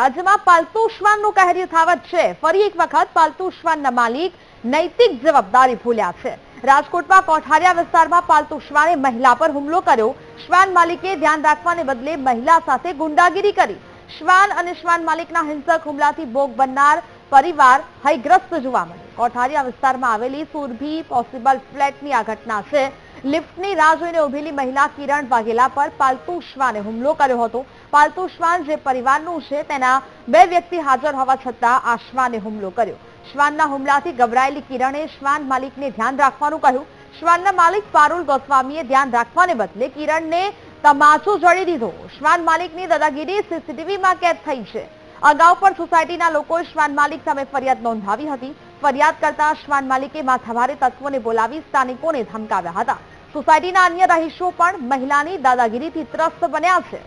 રાજ્યમાં પાલતુ શ્વાનનું કહેર થાવત છે. ફરી એક વખત પાલતુ શ્વાનના માલિક નૈતિક જવાબદારી ભૂલ્યા છે. રાજકોટમાં કોઠારિયા વિસ્તારમાં પાલતુ શ્વાને મહિલા પર હુમલો કર્યો. શ્વાન માલિકે ધ્યાન રાખવાને બદલે મહિલા સાથે ગુંડાગીરી કરી. શ્વાન અને શ્વાન માલિકના હિંસક હુમલાથી ભોગ બનનાર પરિવાર હયગ્રસ્ત જોવા મળ્યો. કોઠારિયા વિસ્તારમાં આવેલી સુરભી પોસિબલ ફ્લેટની આ ઘટના છે. લિફ્ટની રાહ જોઈને ઉભેલી મહિલા કિરણ વાઘેલા પર પાલતુ શ્વાને હુમલો કર્યો હતો. પાલતુ શ્વાન જે પરિવારનું છે, તેના બે વ્યક્તિ હાજર હોવા છતાં આ શ્વાને હુમલો કર્યો. શ્વાનના હુમલાથી ગભરાયેલી કિરણે શ્વાન માલિકને ધ્યાન રાખવાનું કહ્યું. શ્વાનના માલિક પારુલ ગોસ્વામીએ ધ્યાન રાખવાને બદલે કિરણને તમાચો જડી દીધો. શ્વાન માલિકની દાદાગીરી સીસીટીવીમાં કેદ થઈ છે. અગાઉ પણ સોસાયટીના લોકોએ શ્વાન માલિક સામે ફરિયાદ નોંધાવી હતી. ફરિયાદ કરતા શ્વાન માલિકે માથાભારે તત્વોને બોલાવી સ્થાનિકોને ધમકાવ્યા હતા. સોસાયટીના અન્ય રહીશો પણ મહિલાની દાદાગીરીથી ત્રસ્ત બન્યા છે.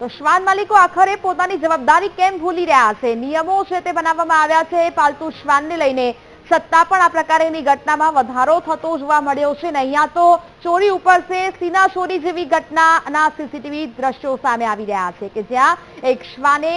તો શ્વાન માલિકો આખરે પોતાની જવાબદારી કેમ ભૂલી રહ્યા છે? નિયમો છે તે બનાવવામાં આવ્યા છે. પાલતુ શ્વાનને લઈને સત્તા પણ આ પ્રકારેની ઘટનામાં વધારો થતો જોવા મળ્યો છે ને અહીંયા તો ચોરી ઉપર છે. સીના ચોરી જેવી ઘટનાના સીસીટીવી દ્રશ્યો સામે આવી રહ્યા છે કે જ્યાં એક શ્વાને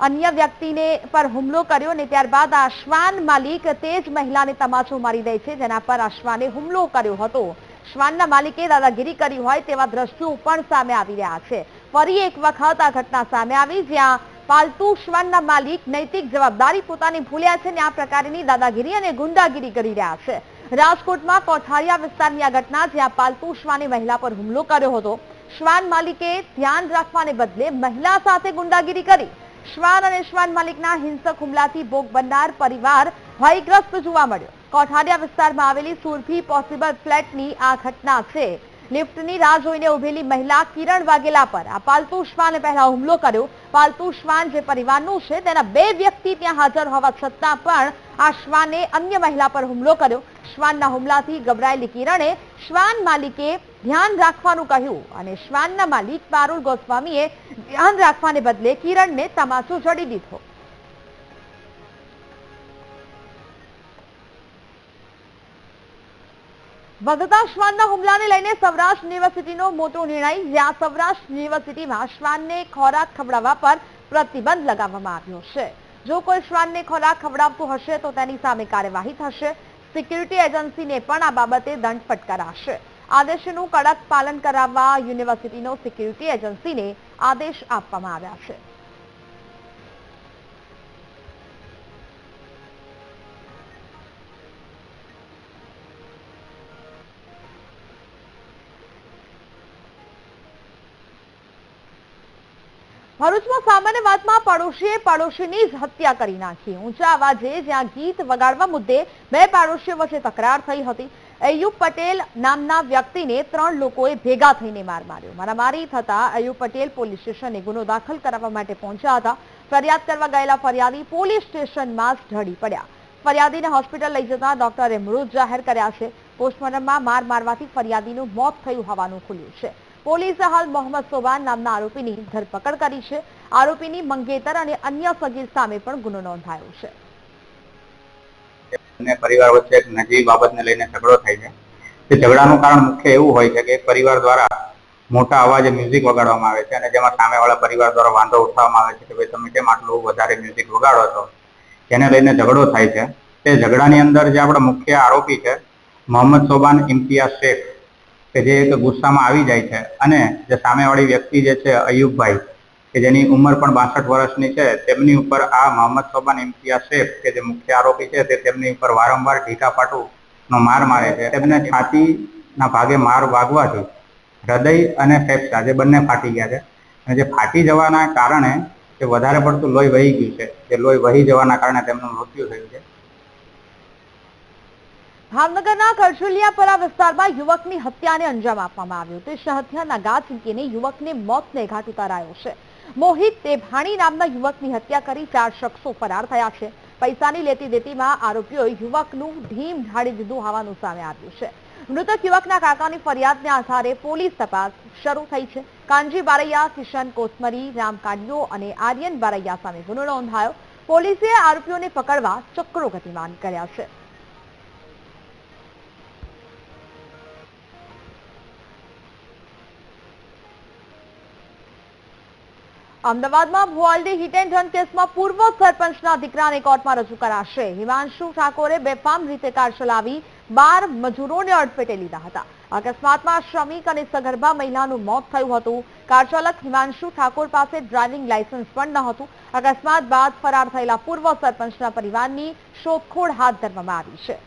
અન્ય વ્યક્તિને પર હુમલો કર્યો ને ત્યારબાદ આ શ્વાન માલિક તે જ મહિલાને તમાચો મારી દે છે, જેના પર આ હુમલો કર્યો હતો. શ્વાનના માલિકે દાદાગીરી કરી હોય તેવા દ્રશ્યો પણ સામે આવી રહ્યા છે. ફરી એક વખત આ ઘટના સામે આવી, જ્યાં પાલતુ શ્વાનના માલિક નૈતિક જવાબદારી પોતાની ભૂલ્યા છે ને આ પ્રકારની દાદાગીરી અને ગુંડાગીરી કરી રહ્યા છે. રાજકોટમાં કોઠારિયા વિસ્તારની આ ઘટના, જ્યાં પાલતુ શ્વાને મહિલા પર હુમલો કર્યો હતો. શ્વાન માલિકે ધ્યાન રાખવાને બદલે મહિલા સાથે ગુંડાગીરી કરી. શ્વાન અને શ્વાન માલિકના હિંસક હુમલાથી ભોગ બનનાર પરિવાર ભયગ્રસ્ત જોવા મળ્યો. કોઠારિયા વિસ્તારમાં આવેલી સુરભી પોસિબલ ફ્લેટની આ ઘટના છે. લિફ્ટની રાહ જોઈને ઉભેલી મહિલા કિરણ વાઘેલા પર આ પાલતુ શ્વાને પહેલા હુમલો કર્યો. પાલતુ શ્વાન જે પરિવારનું છે તેના બે વ્યક્તિ ત્યાં હાજર હોવા છતાં પણ આ શ્વાને અન્ય મહિલા પર હુમલો કર્યો. શ્વાનના હુમલાથી ગભરાયેલી કિરણે શ્વાન માલિકે ધ્યાન રાખવાનું કહ્યું અને શ્વાનના માલિક પારુલ ગોસ્વામીએ ધ્યાન રાખવાને બદલે કિરણને તમાચો જડી દીધો. વધતા શ્વાનના હુમલાને લઈને સૌરાષ્ટ્ર યુનિવર્સિટીનો મોટો નિર્ણય. જ્યાં સૌરાષ્ટ્ર યુનિવર્સિટીમાં શ્વાનને ખોરાક ખવડાવવા પર પ્રતિબંધ લગાવવામાં આવ્યો છે. જો કોઈ શ્વાનને ખોરાક ખવડાવતું હશે તો તેની સામે કાર્યવાહી થશે. સિક્યુરિટી એજન્સીને પણ આ બાબતે દંડ ફટકારાશે. આદેશનું કડક પાલન કરાવવા યુનિવર્સિટીનો સિક્યુરિટી એજન્સીને આદેશ આપવામાં આવ્યા છે. ભરૂચમાં સામાન્ય વાતમાં પડોશીએ પડોશીની જ હત્યા કરી નાખી. ઊંચા અવાજે જ્યાં ગીત વગાડવા મુદ્દે બે પાડોશીઓ વચ્ચે તકરાર થઈ હતી. અયુબ પટેલ નામના વ્યક્તિને ત્રણ લોકોએ ભેગા થઈને માર માર્યો. મારામારી થતા અયુબ પટેલ પોલીસ સ્ટેશને ગુનો દાખલ કરાવવા માટે પહોંચ્યા હતા. ફરિયાદ કરવા ગયેલા ફરિયાદી પોલીસ સ્ટેશનમાં જ ઢળી પડ્યા. ફરિયાદીને હોસ્પિટલ લઈ જતા ડોક્ટરે મૃત જાહેર કર્યા છે. પોસ્ટમોર્ટમમાં માર મારવાથી ફરિયાદીનું મોત થયું હોવાનું ખુલ્યું છે. પોલીસે હાલ મોહમ્મદ સોબાન નામના આરોપીની ધરપકડ કરી છે. આરોપીની મંગેતર અને અન્ય સગીર સામે પણ ગુનો નોંધાયો છે. પરિવાર વચ્ચે નજીવી બાબતને લઈને ઝઘડો થાય છે. તે ઝઘડાનું કારણ મુખ્ય એવું હોય છે કે પરિવાર દ્વારા મોટા અવાજે મ્યુઝિક વગાડવામાં આવે છે અને જેમાં સામેવાળા પરિવાર દ્વારા વાંધો ઉઠાવવામાં આવે છે કે ભાઈ તમે કેમ આટલું વધારે મ્યુઝિક વગાડો છો? જેને લઈને ઝઘડો થાય છે. તે ઝઘડાની અંદર જે આપણો મુખ્ય આરોપી છે, મોહમ્મદ સોબાન ઇમ્તિયાઝ શેખ કે જે એક ગુસ્સામાં આવી જાય છે અને જે સામેવાળી વ્યક્તિ જે છે, અયુબભાઈ, કે જેની ઉંમર પણ બાસઠ વર્ષની છે, તેમની ઉપર આ મોહમ્મદ સોબાન ઇમ્તિયાઝ શેખ, કે જે મુખ્ય આરોપી છે, તે તેમની ઉપર વારંવાર ઢીકાપાટુનો માર મારે છે. તેમને છાતીના ભાગે માર વાગવાથી હૃદય અને ફેફસા જે બંને ફાટી ગયા છે. અને જે ફાટી જવાના કારણે જે વધારે પડતું લોહી વહી ગયું છે, જે લોહી વહી જવાના કારણે તેમનું મૃત્યુ થયું છે. ભાવનગરના કરજુલિયાપરા વિસ્તારમાં યુવકની હત્યાને અંજામ આપવામાં આવ્યો તે હત્યાના ગા ચૂકીને યુવકને મોતને ઘાટ ઉતારાયો છે. મોહિત તેભાણી નામના યુવકની હત્યા કરી ચાર શખ્સો ફરાર થયા છે. પૈસાની લેતી દેતીમાં આરોપીઓએ યુવકનું ઢીમ ઢાળી દીધું હોવાનું સામે આવ્યું છે. મૃતક યુવકના કાકાની ફરિયાદને આધારે પોલીસ તપાસ શરૂ થઈ છે. કાનજી બારૈયા, કિશન કોસમરી રામ કાડિયો અને આર્યન બારૈયા સામે ગુનો નોંધાયો. પોલીસે આરોપીઓને પકડવા ચક્રો ગતિમાન કર્યા છે. અમદાવાદમાં ભુવાલડી હિટ એન્ડ રન કેસમાં પૂર્વ સરપંચના દીકરાને કોર્ટમાં રજૂ કરાશે. હિમાંશુ ઠાકોરે બેફામ રીતે કાર ચલાવી બાર મજૂરોને અડફેટે લીધા હતા. અકસ્માતમાં શ્રમિક અને સગર્ભા મહિલાનું મોત થયું હતું. કાર ચાલક હિમાંશુ ઠાકોર પાસે ડ્રાઇવિંગ લાયસન્સ પણ ન હતું. અકસ્માત બાદ ફરાર થયેલા પૂર્વ સરપંચના પરિવારની શોધખોળ હાથ ધરવામાં આવી છે.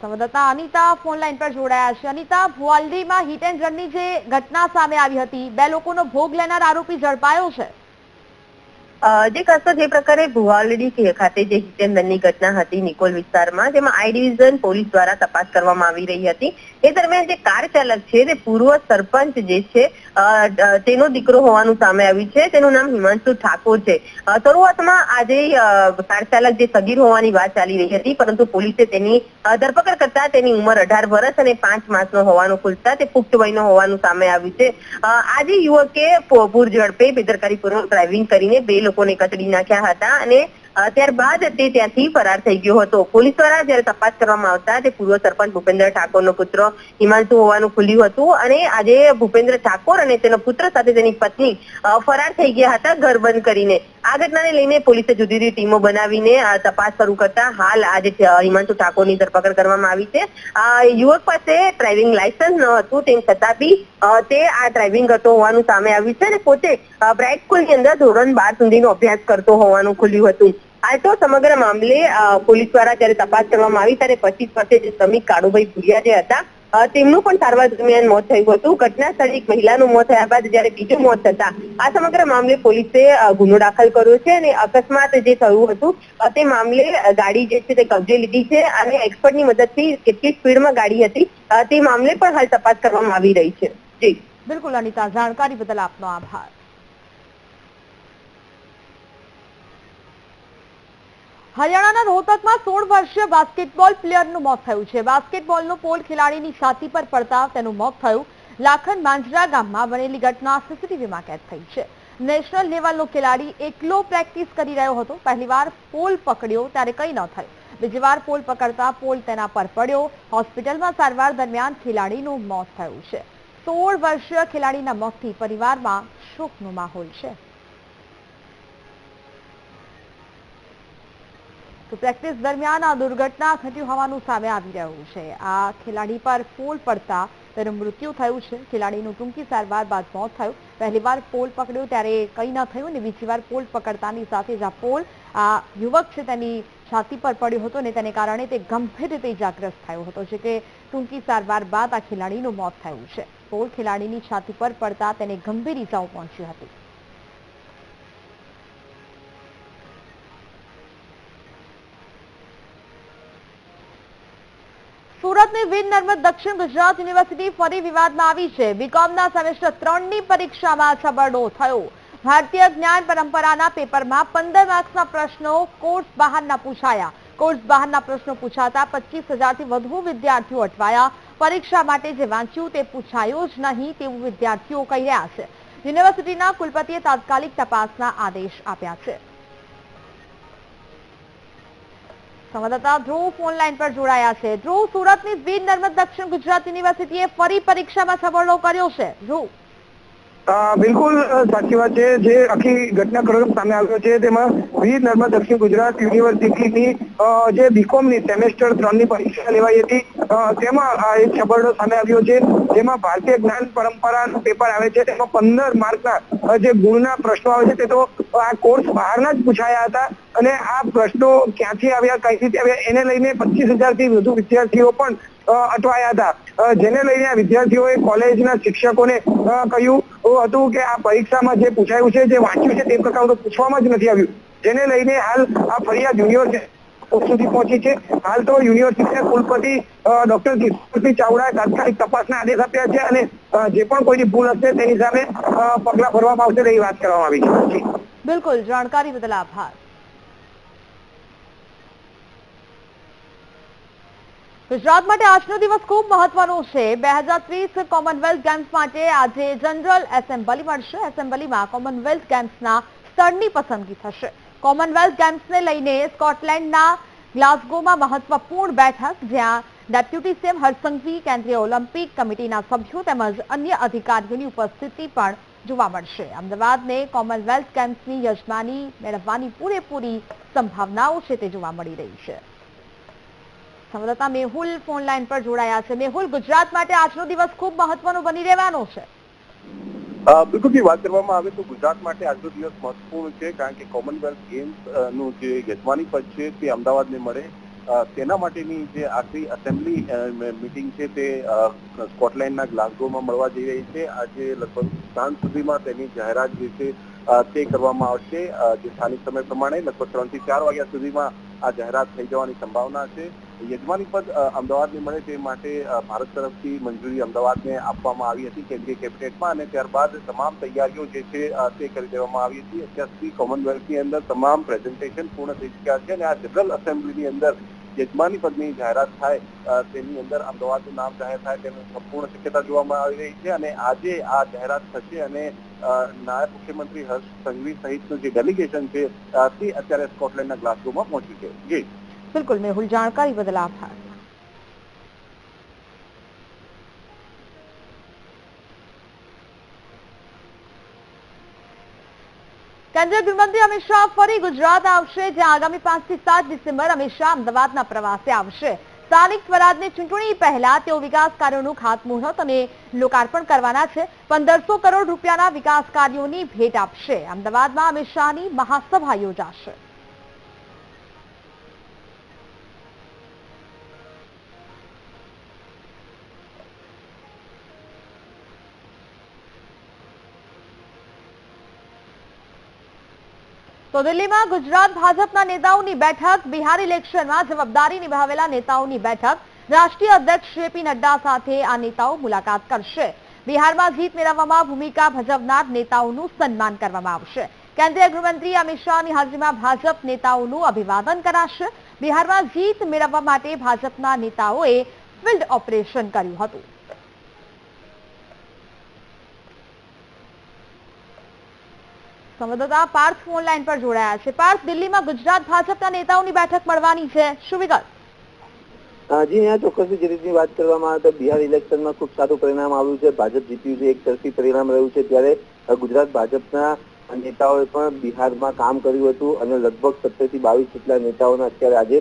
સંવાદદાતા અનિતા ફોન લાઈન પર જોડાયા છે. અનિતા, ભુવાલડીમાં હિટ એન્ડ રનની જે ઘટના સામે આવી હતી, બે લોકોનો ભોગ લેનાર આરોપી ઝડપાયો છે. જે ખાસ જે પ્રકારે ભુવાલડી ખાતે જે હિતેન્દ્રની ઘટના હતી નિકોલ વિસ્તારમાં, જેમાં આઈ ડિવિઝન પોલીસ દ્વારા તપાસ કરવામાં આવી રહી હતી. એ દરમિયાન જે કાર ચાલક છે તે પૂર્વ સરપંચ જે છે તેનો દીકરો હોવાનું સામે આવ્યું છે. તેનું નામ હિમાંશુ ઠાકોર છે. શરૂઆતમાં આજે કાર ચાલક જે સગીર હોવાની વાત ચાલી રહી હતી, પરંતુ પોલીસે તેની ધરપકડ કરતા તેની ઉંમર અઢાર વર્ષ અને પાંચ માસનો હોવાનું ખુલતા તે પુખ્ત વયનો હોવાનું સામે આવ્યું છે. આજે યુવકે પૂર ઝડપે બેદરકારીપૂર્વક ડ્રાઇવિંગ કરીને બે લોકોને કચડી નાખ્યા હતા અને ત્યારબાદ તે ત્યાંથી ફરાર થઈ ગયો હતો. પોલીસ દ્વારા જયારે તપાસ કરવામાં આવતા તે પૂર્વ સરપંચ ભૂપેન્દ્ર ઠાકોરનો પુત્ર હિમાંશુ હોવાનું ખુલ્યું હતું અને આજે ભૂપેન્દ્ર ઠાકોર અને તેનો પુત્ર સાથે તેની પત્ની ફરાર થઈ ગયા હતા ઘર બંધ કરીને. આ ઘટનાને લઈને પોલીસે જુદી જુદી ટીમો બનાવીને આ તપાસ શરૂ કરતા હાલ આજે હિમાંશુ ઠાકોરની ધરપકડ કરવામાં આવી છે. યુવક પાસે ડ્રાઇવિંગ લાયસન્સ ન હતું તેમ છતાં બી તે આ ડ્રાઇવિંગ કરતો હોવાનું સામે આવ્યું છે અને પોતે બ્રાઇટ સ્કૂલની અંદર ધોરણ બાર સુધીનો અભ્યાસ કરતો હોવાનું ખુલ્યું હતું. હાલ તો સમગ્ર મામલે પોલીસ દ્વારા જ્યારે તપાસ કરવામાં આવી ત્યારે પચીસ વર્ષે જે શ્રમિક કાળુભાઈ ભુરિયા જે હતા તેમનું પણ સારવાર દરમિયાન મોત થયું હતું. ઘટના સ્થળે એક મહિલાનું મોત થયા બાદ જ્યારે બીજું મોત થતા આ સમગ્ર મામલે પોલીસે ગુનો દાખલ કર્યો છે અને અકસ્માત જે થયું હતું તે મામલે ગાડી જે છે તે કબજે લીધી છે અને એક્સપર્ટની મદદથી કેટલી સ્પીડમાં ગાડી હતી તે મામલે પણ હાલ તપાસ કરવામાં આવી રહી છે. જી. બિલકુલ અનિતા, જાણકારી બદલ આપનો આભાર. હરિયાણાના રોહતકમાં સોળ વર્ષીય બાસ્કેટબોલ પ્લેયરનું મોત થયું છે. બાસ્કેટબોલનો પોલ ખેલાડીની છાતી પર પડતા તેનું મોત થયું. લાખન માંજરા ગામમાં બનેલી ઘટના સીસીટીવીમાં કેદ થઈ છે. નેશનલ લેવલનો ખેલાડી એકલો પ્રેક્ટિસ કરી રહ્યો હતો. પહેલીવાર પોલ પકડ્યો ત્યારે કંઈ ન થયું. બીજી વાર પોલ પકડતા પોલ તેના પર પડ્યો. હોસ્પિટલમાં સારવાર દરમિયાન ખેલાડીનું મોત થયું છે. સોળ વર્ષીય ખેલાડીના મોતથી પરિવારમાં શોકનો માહોલ છે. તો પ્રેક્ટિસ દરમિયાન આ દુર્ઘટના ઘટી હોવાનું સામે આવી રહ્યું છે. આ ખેલાડી પર પોલ પડતા તેનું મૃત્યુ થયું છે. ખેલાડીનું ટૂંકી સારવાર બાદ મોત થયું. પહેલી વાર પોલ પકડ્યો ત્યારે કંઈ ન થયું અને બીજી વાર પોલ પકડતાની સાથે જ આ પોલ આ યુવક છે તેની છાતી પર પડ્યો હતો અને તેને કારણે તે ગંભીર રીતે ઇજાગ્રસ્ત થયો હતો, જે કે ટૂંકી સારવાર બાદ આ ખેલાડીનું મોત થયું છે. પોલ ખેલાડીની છાતી પર પડતા તેને ગંભીર ઇજાઓ પહોંચી હતી. વીર નર્મદ દક્ષિણ ગુજરાત યુનિવર્સિટી ફરી વિવાદમાં આવી છે. બીકોમના સેમેસ્ટર ત્રણની પરીક્ષામાં છબરડો થયો. ભારતીય જ્ઞાન પરંપરાના પેપરમાં પંદર માર્ક્સના પ્રશ્નો કોર્સ બહારના પૂછાયા. કોર્સ બહારના પ્રશ્નો પૂછાતા પચીસ હજારથી વધુ વિદ્યાર્થીઓ અટવાયા. પરીક્ષા માટે જે વાંચ્યું તે પૂછાયું જ નહીં તેવું વિદ્યાર્થીઓ કહી રહ્યા છે. યુનિવર્સિટીના કુલપતિએ તાત્કાલિક તપાસના આદેશ આપ્યા છે. સંવાદદાતા ધ્રુવ ફોન લાઈન પર જોડાયા છે. ધ્રુવ, સુરતની વીર નર્મદ દક્ષિણ ગુજરાત યુનિવર્સિટીએ ફરી પરીક્ષામાં છબરડો કર્યો છે. ધ્રુવ. બિલકુલ સાચી વાત છે. જે આખી ઘટનાક્રમ સામે આવ્યો છે, તેમાં વીર નર્મદ દક્ષિણ ગુજરાત યુનિવર્સિટીની જે બીકોમની સેમેસ્ટર ત્રણની પરીક્ષા લેવાઈ હતી. તેમાં એક છબરડો સામે આવ્યો છે. જેમાં ભારતીય જ્ઞાન પરંપરાનું પેપર આવે છે. તેમાં પંદર માર્કના જે ગુણના પ્રશ્નો આવે છે, તે તો આ કોર્સ બહારના જ પૂછાયા હતા. અને આ પ્રશ્નો ક્યાંથી આવ્યા, કઈ રીતે આવ્યા, એને લઈને પચીસ હજારથી વધુ વિદ્યાર્થીઓ પણ અટવાયા હતા. જેને લઈને આ વિદ્યાર્થીઓએ કોલેજના શિક્ષકોને કહ્યું હતું કે આ પરીક્ષામાં જે પૂછાયું છે, જે વાંચ્યું છે, તે પ્રકારનું પૂછવામાં જ નથી આવ્યું. જેને લઈને હાલ આ ફરિયાદ યુનિવર્સિટી સુધી પહોંચી છે. હાલ તો યુનિવર્સિટીના કુલપતિ ડોક્ટર કિશોરસિંહ ચાવડાએ તાત્કાલિક તપાસના આદેશ આપ્યા છે અને જે પણ કોઈની ભૂલ હશે તેની સામે પગલાં ભરવામાં આવશે તેવી વાત કરવામાં આવી છે. બિલકુલ, જાણકારી બદલ આભાર. ગુજરાત માટે આજનો દિવસ ખૂબ મહત્વનો છે. બે હજાર ત્રીસ કોમનવેલ્થ ગેમ્સ માટે આજે જનરલ એસેમ્બલી મળશે. એસેમ્બલીમાં કોમનવેલ્થ ગેમ્સના સ્થળની પસંદગી થશે. કોમનવેલ્થ ગેમ્સને લઈને સ્કોટલેન્ડના ગ્લાસગોમાં મહત્વપૂર્ણ બેઠક, જ્યાં ડેપ્યુટી સીએમ હરસંઘવી, કેન્દ્રીય ઓલિમ્પિક કમિટીના સભ્યો તેમજ અન્ય અધિકારીઓની ઉપસ્થિતિ પણ જોવા મળશે. અમદાવાદને કોમનવેલ્થ ગેમ્સની યજમાની મેળવવાની પૂરેપૂરી સંભાવનાઓ છે તે જોવા મળી રહી છે. સંવાદદાતા મેહુલ ફોન લાઈન પર જોડાયા છે. મેહુલ, ગુજરાત માટે આજનો દિવસ ખૂબ મહત્વનો બની રહેવાનો છે. અ, બિલકુલથી વાત કરવામાં આવે તો ગુજરાત માટે આજનો દિવસ મહત્વપૂર્ણ છે કારણ કે કોમનવેલ્થ ગેમ્સનું જે યજમાની પદ છે તે અમદાવાદને મળે. તેના માટેની જે આખરી એસેમ્બલી મિટિંગ છે તે સ્કોટલેન્ડના ગ્લાસગોમાં મળવા જઈ રહી છે. આજે લગભગ સાંજ સુધીમાં તેની જાહેરાત જે છે તે કરવામાં આવશે. જે સ્થાનિક સમય પ્રમાણે લગભગ ત્રણથી ચાર વાગ્યા સુધીમાં આ જાહેરાત થઈ જવાની સંભાવના છે. યજમાની પદ અમદાવાદને મળે તે માટે ભારત તરફથી મંજૂરી અમદાવાદને આપવામાં આવી હતી કેન્દ્રીય કેબિનેટમાં અને ત્યારબાદ તમામ તૈયારીઓ જે છે તે કરી દેવામાં આવી હતી. અત્યાર સુધી કોમનવેલ્થની અંદર તમામ પ્રેઝન્ટેશન પૂર્ણ થઈ ચૂક્યા છે અને આ જનરલ એસેમ્બલીની અંદર યજમાની પદની જાહેરાત થાય તેની અંદર અમદાવાદનું નામ જાહેર થાય તેની સંપૂર્ણ શક્યતા જોવામાં આવી રહી છે અને આજે આ જાહેરાત થશે અને નાયબ મુખ્યમંત્રી હર્ષ સંઘવી સહિતનું જે ડેલિગેશન છે તે અત્યારે સ્કોટલેન્ડના ગ્લાસગોમાં પહોંચ્યું છે. જી. બિલકુલ મેહુલ જાણકારી બદલ આભાર કેન્દ્રીય ગૃહમંત્રી અમિત શાહ ફરી ગુજરાત આવશે જ્યાં આગામી પાંચથી સાત ડિસેમ્બર અમિત શાહ અમદાવાદના પ્રવાસે આવશે. સ્થાનિક સ્વરાજની ચૂંટણી પહેલા તેઓ વિકાસ કાર્યોનું ખાતમુહૂર્ત અને લોકાર્પણ કરવાના છે. પંદરસો કરોડ રૂપિયાના વિકાસ કાર્યોની ભેટ આપશે. અમદાવાદમાં અમિત શાહની મહાસભા યોજાશે. તો દિલ્હીમાં ગુજરાત ભાજપના નેતાઓની બેઠક, બિહાર ઇલેક્શનમાં જવાબદારી નિભાવેલા નેતાઓની બેઠક. રાષ્ટ્રીય અધ્યક્ષ જેપી નડ્ડા સાથે આ નેતાઓ મુલાકાત કરશે. બિહારમાં જીત મેળવવામાં ભૂમિકા ભજવનાર નેતાઓનું સન્માન કરવામાં આવશે. કેન્દ્રીય ગૃહમંત્રી અમિત શાહની હાજરીમાં ભાજપ નેતાઓનું અભિવાદન કરાશે. બિહારમાં જીત મેળવવા માટે ભાજપના નેતાઓએ ફિલ્ડ ઓપરેશન કર્યું હતું. સંવાદદાતા પાર્થ ફોન પર જોડાયા છે. પાર્થ, દિલ્હીમાં ગુજરાત ભાજપના નેતાઓની બેઠક મળવાની છે. શું વિગત? જી, અહીંયા ચોક્કસ જે વાત કરવામાં આવે તો બિહાર ઇલેક્શનમાં ખૂબ સારું પરિણામ આવ્યું છે. ભાજપ જીત્યું છે એક તરફી પરિણામ રહ્યું છે. ત્યારે ગુજરાત ભાજપના નેતાઓએ પણ બિહારમાં કામ કર્યું હતું અને લગભગ સત્તરથી બાવીસ જેટલા નેતાઓના અત્યારે આજે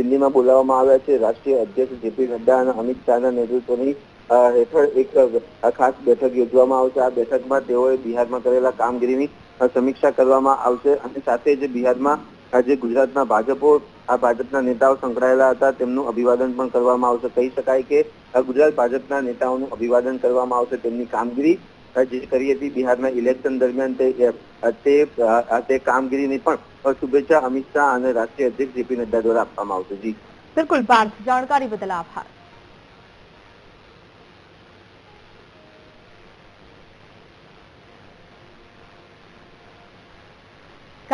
દિલ્હીમાં બોલાવવામાં આવ્યા છે. રાષ્ટ્રીય અધ્યક્ષ જેપી નડ્ડા અને અમિત શાહના નેતૃત્વની હેઠળ એક ખાસ બેઠક યોજવામાં આવશે. આ બેઠકમાં તેઓએ બિહારમાં કરેલા કામગીરીની સમીક્ષા કરવામાં આવશે અને સાથે જ બિહારમાં જે ગુજરાતના ભાજપો, આ ભાજપના નેતાઓ સંકળાયેલા હતા, તેમનું અભિવાદન પણ કરવામાં આવશે. કહી શકાય કે ગુજરાત ભાજપના નેતાઓનું અભિવાદન કરવામાં આવશે તેમની કામગીરી. જે કરી હતી બિહારના ઇલેક્શન દરમિયાન તે તે કામગીરીની પણ શુભેચ્છા અમિત શાહ અને રાષ્ટ્રીય અધ્યક્ષ જેપી નડ્ડા દ્વારા આપવામાં આવશે. જી. બિલકુલ જાણકારી બદલ આભાર.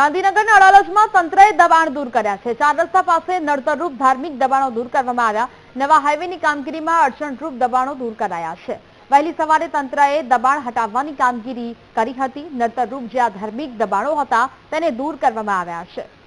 ગાંધીનગરના અડાલજમાં તંત્રએ દબાણ દૂર કર્યા છે. ચાર રસ્તા પાસે નડતરરૂપ ધાર્મિક દબાણો દૂર કરવામાં આવ્યા. નવા હાઈવેની કામગીરીમાં અડચણરૂપ દબાણો દૂર કરાયા છે. વહેલી સવારે તંત્રએ દબાણ હટાવવાની કામગીરી કરી હતી. નડતરરૂપ જે ધાર્મિક દબાણો હતા તેને દૂર કરવામાં આવ્યા છે.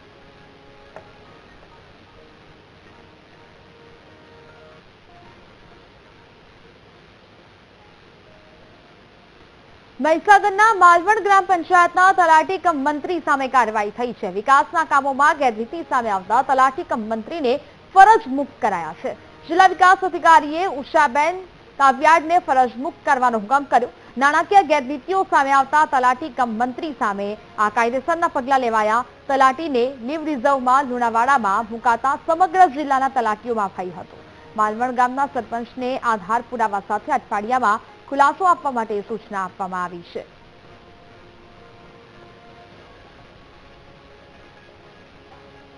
મહીસાગરના માલવણ ગ્રામ પંચાયતના તલાટી કમ મંત્રી સામે કાર્યવાહી થઈ છે. વિકાસના કામોમાં ગેરરીતિ સામે આવતા તલાટી કમ મંત્રીને ફરજ મુક્ત કરાયા છે. જિલ્લા વિકાસ અધિકારીએ ઉષાબેન કાવ્યાડને ફરજ મુક્ત કરવાનો હુકમ કર્યો. નાણાકીય ગેરરીતિઓ સામે આવતા તલાટી કમ મંત્રી સામે આ કાયદેસરના પગલાં લેવાયા. તલાટીને લીવ રિઝર્વમાં લુણાવાડામાં મુકાતા સમગ્ર જિલ્લાના તલાટીઓમાં ભય હતો. માલવણ ગામના સરપંચને આધાર પુરાવા સાથે અઠવાડિયામાં ખુલાસો આપવા માટે સૂચના આપવામાં આવી છે.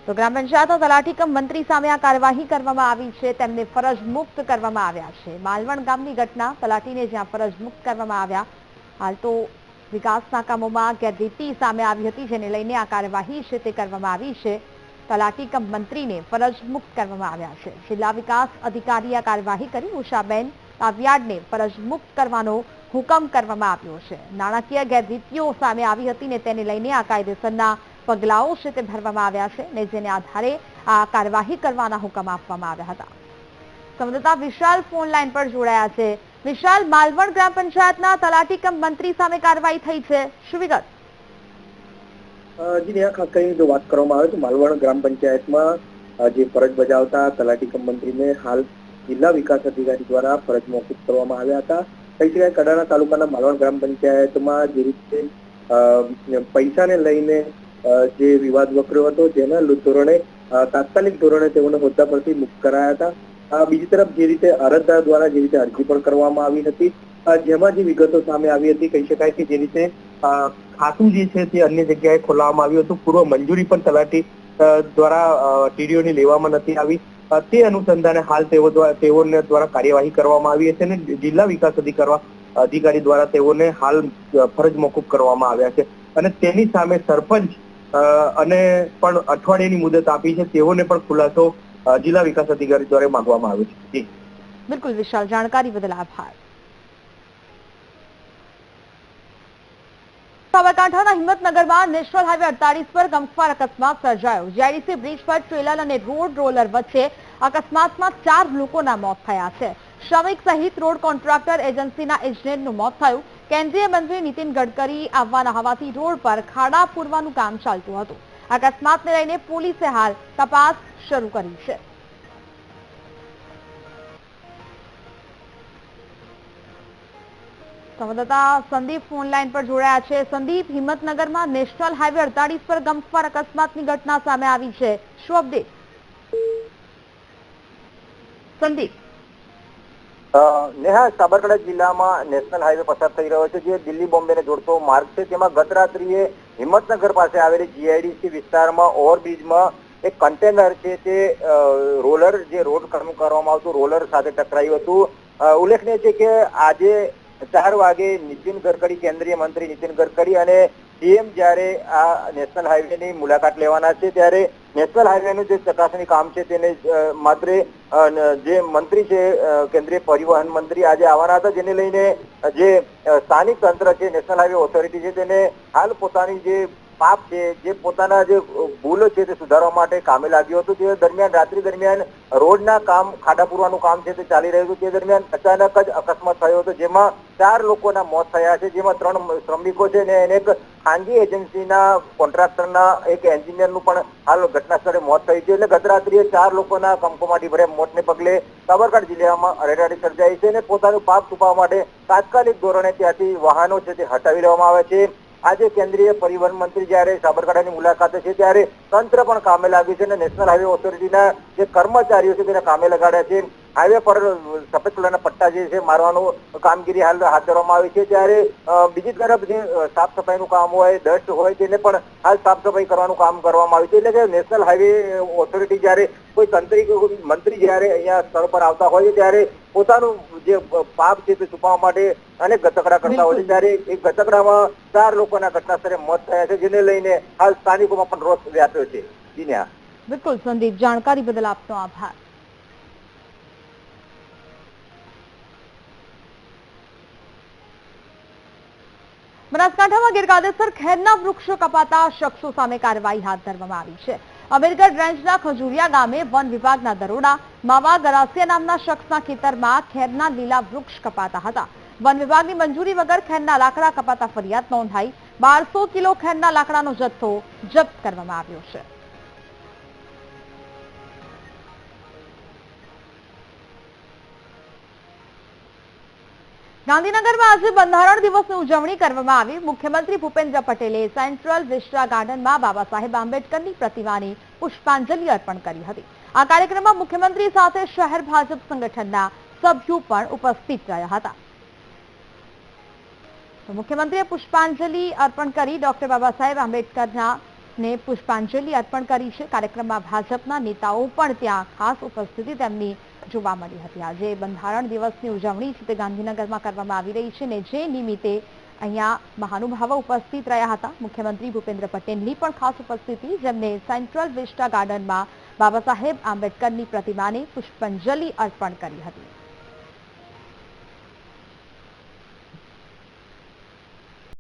તો ગ્રામ પંચાયત તલાટી કમ મંત્રી સામે આ કાર્યવાહી કરવામાં આવી છે. તેમને ફરજ મુક્ત કરવામાં આવ્યા છે. માલવણ ગામની ઘટના તલાટીને જ્યાં ફરજ મુક્ત કરવામાં આવ્યા. હાલ તો વિકાસના કામોમાં ગેરરીતિ સામે આવી હતી, જેને લઈને આ કાર્યવાહી છે તે કરવામાં આવી છે. તલાટી કમ મંત્રીને ફરજ મુક્ત કરવામાં આવ્યા છે. જિલ્લા વિકાસ અધિકારીએ આ કાર્યવાહી કરી. ઉષાબેન કાવ્યાડને ફરજ મુક્ત કરવાનો હુકમ કરવામાં આવ્યો છે. નાણાકીય ગેરરીતિઓ સામે આવી હતી ને તેને લઈને આ કાયદેસરના પગલાઓ છે તે ભરવામાં આવ્યા છે ને જેને આધારે આ કાર્યવાહી કરવાના હુકમ આપવામાં આવ્યા હતા. સંવાદદાતા વિશાલ ફોન લાઈન પર જોડાયા છે. વિશાલ, માલવણ ગ્રામ પંચાયતના તલાટી કમ મંત્રી સામે કાર્યવાહી થઈ છે. શું વિગત? જી ખાસ કરીને જો વાત કરવામાં આવે તો માલવણ ગ્રામ પંચાયતમાં જે ફરજ બજાવતા તલાટી કમ મંત્રીને હાલ જિલ્લા વિકાસ અધિકારી દ્વારા ફરજ મોકૂફ કરવામાં આવ્યા હતા. કઈ શકાય કડાણા તાલુકાના માલવણ ગ્રામ પંચાયતમાં જે રીતે પૈસાને લઈને જે વિવાદ વકર્યો હતો, જેના ધોરણે તાત્કાલિક ધોરણે તેઓને હોદ્દા પરથી મુક્ત કરાયા હતા. બીજી તરફ જે રીતે અરજદાર દ્વારા જે રીતે અરજી પણ કરવામાં આવી હતી જેમાં જે વિગતો સામે આવી હતી, કહી શકાય કે જે રીતે ખાતું જે છે તે અન્ય જગ્યાએ ખોલાવવામાં આવ્યું હતું. પૂર્વ મંજૂરી પણ તલાટી દ્વારા ટીડીઓની લેવામાં નથી આવી. તે અનુસંધાને હાલ તેઓ દ્વારા તેઓને દ્વારા કાર્યવાહી કરવામાં આવી છે અને જિલ્લા વિકાસ અધિકારી દ્વારા તેઓને હાલ ફરજ મોકૂફ કરવામાં આવ્યા છે. અને તેની સામે સરપંચ અને પણ અઠવાડિયાની મુદત આપી છે. તેઓને પણ ખુલાસો જિલ્લા વિકાસ અધિકારી દ્વારા માંગવામાં આવ્યો છે. બિલકુલ વિશાલ, જાણકારી બદલ આભાર. સાબરકાંઠાના હિંમતનગરમાં નેશનલ હાઈવે અડતાલીસ પર ગમખ્વાર અકસ્માત સર્જાયો. જેડીસી બ્રિજ પર ટ્રેલર અને રોડ રોલર વચ્ચે અકસ્માતમાં ચાર લોકોના મોત થયા છે. શ્રમિક સહિત રોડ કોન્ટ્રાક્ટર એજન્સીના ઇજનેરનું મોત થયું. કેન્દ્રીય મંત્રી નીતિન ગડકરી આવવાના હોવાથી રોડ પર ખાડા પૂરવાનું કામ ચાલતું હતું. અકસ્માતને લઈને પોલીસે હાલ તપાસ શરૂ કરી છે. સંવાદદાતા સંદીપ ફોન લાઈન પર જોડાયા છે. સંદીપ, હિંમતનગરમાં નેશનલ હાઈવે અડતાલીસ પર ગમખ્વાર અકસ્માતની ઘટના સામે આવી છે. શું અપડેટ? સંદીપ. નેહા, સાબરકાંઠા જિલ્લામાં નેશનલ હાઈવે પસાર થઈ રહ્યો છે, જે દિલ્હી બોમ્બેને જોડતો માર્ગ છે. તેમાં ગત રાત્રિએ હિંમતનગર પાસે આવેલી જીઆઈડીસી વિસ્તારમાં ઓવરબ્રિજમાં એક કન્ટેનર છે તે રોલર, જે રોડ કરવામાં આવતું, રોલર સાથે ટકરાયું હતું. ઉલ્લેખનીય છે કે આજે ચાર વાગે નીતિન ગડકરી, કેન્દ્રીય મંત્રી નીતિન ગડકરી અને સીએમ જ્યારે આ નેશનલ હાઈવેની મુલાકાત લેવાના છે, ત્યારે નેશનલ હાઈવેનું જે ચકાસણી કામ છે તેને માત્ર જે મંત્રી છે કેન્દ્રીય પરિવહન મંત્રી આજે આવવાના હતા, જેને લઈને જે સ્થાનિક તંત્ર છે, નેશનલ હાઈવે ઓથોરિટી છે, તેને હાલ પોતાની જે પાપ છે જે પોતાના જે ભૂલો છે તે સુધારવા માટે કામે લાગ્યું હતું, તે દરમિયાન, રાત્રિ દરમિયાન રોડના કામ, ખાડા પૂરવાનું કામ છે તે ચાલી રહ્યું હતું, તે દરમિયાન અચાનક જ અકસ્માત થયો હતો, જેમાં ચાર લોકોના મોત થયા છે, જેમાં ત્રણ શ્રમિકો છે અને એક ખાનગી એજન્સીના કોન્ટ્રાક્ટરના એક એન્જિનિયરનું પણ હાલ ઘટના સ્થળે મોત થયું છે, એટલે ગત રાત્રિએ ચાર લોકોના કંકોમાંથી ભર્યા મોતને પગલે સાબરકાંઠા જિલ્લામાં અરેરાટી સર્જાઈ છે અને પોતાનું પાપ છુપાવવા માટે તાત્કાલિક ધોરણે ત્યાંથી વાહનો છે તે હટાવી લેવામાં આવે છે. આજે કેન્દ્રીય પરિવહન મંત્રી જ્યારે સાબરકાંઠાની મુલાકાતે છે, ત્યારે તંત્ર પણ કામે લાગ્યું છે અને નેશનલ હાઈવે ઓથોરિટીના જે કર્મચારીઓ છે, તેને કામે લગાડ્યા છે. હાઈવે પર સફેદ કલરના પટ્ટા જે છે મારવાનું કામગીરી હાલ હાથ ધરવામાં આવી છે. ત્યારે બીજી તરફ જે સાફ સફાઈનું કામ હોય ડસ્ટ હોય તેને પણ હાલ સાફ સફાઈ કરવાનું કામ કરવામાં આવ્યું છે. એટલે કે નેશનલ હાઈવે ઓથોરિટી જ્યારે કોઈ તંત્રી મંત્રી જ્યારે અહીંયા સ્થળ પર આવતા હોય છે ત્યારે પોતાનું જે પાપ છે તે છુપાવવા માટે અનેક ગતકડા કરતા હોય છે. ત્યારે એક ગતકડામાં ચાર લોકોના ઘટના સ્થળે મોત થયા છે જેને લઈને હાલ સ્થાનિકોમાં પણ રોષ વ્યાપ્યો છે. જી બિલકુલ સંદીપ. જાણકારી બદલ આપનો આભાર. બનાસકાંઠામાં ગેરકાયદેસર ખેરના વૃક્ષો કપાતા શખ્સો સામે કાર્યવાહી હાથ ધરવામાં આવી છે. અમીરગઢ રેન્જના ખજુરિયા ગામે વન વિભાગના દરોડા માવા ગરાસિયા નામના શખ્સના ખેતરમાં ખેરના લીલા વૃક્ષ કપાતા હતા. વન વિભાગની મંજૂરી વગર ખેરના લાકડા કપાતા ફરિયાદ નોંધાઈ બારસો કિલો ખેરના લાકડાનો જથ્થો જપ્ત કરવામાં આવ્યો છે. ગાંધીનગરમાં આજે બંધારણ દિવસની ઉજવણી કરવામાં આવી. મુખ્યમંત્રી ભૂપેન્દ્ર પટેલે સેન્ટ્રલ વિસ્ટા ગાર્ડનમાં બાબા સાહેબ આંબેડકરની પ્રતિમાની પુષ્પાંજલિ અર્પણ કરી હતી. આ કાર્યક્રમમાં મુખ્યમંત્રી સાથે શહેર ભાજપ સંગઠનના સભ્યો પણ ઉપસ્થિત રહ્યા હતા. મુખ્યમંત્રીએ પુષ્પાંજલિ અર્પણ કરી ડોક્ટર બાબા સાહેબ આંબેડકરના ને પુષ્પાંજલિ અર્પણ કરી છે. કાર્યક્રમમાં ભાજપના નેતાઓ પણ ત્યાં ખાસ ઉપસ્થિતિ તેમની જોવા મળી હતી. આજે બંધારણ દિવસની ઉજવણી છે તે ગાંધીનગરમાં કરવામાં આવી રહી છે ને જે નિમિત્તે અહીંયા મહાનુભાવો ઉપસ્થિત રહ્યા હતા. મુખ્યમંત્રી ભૂપેન્દ્ર પટેલની પણ ખાસ ઉપસ્થિતિ, જેમને સેન્ટ્રલ વિસ્ટા ગાર્ડનમાં બાબા સાહેબ આંબેડકરની પ્રતિમાને પુષ્પાંજલિ અર્પણ કરી હતી.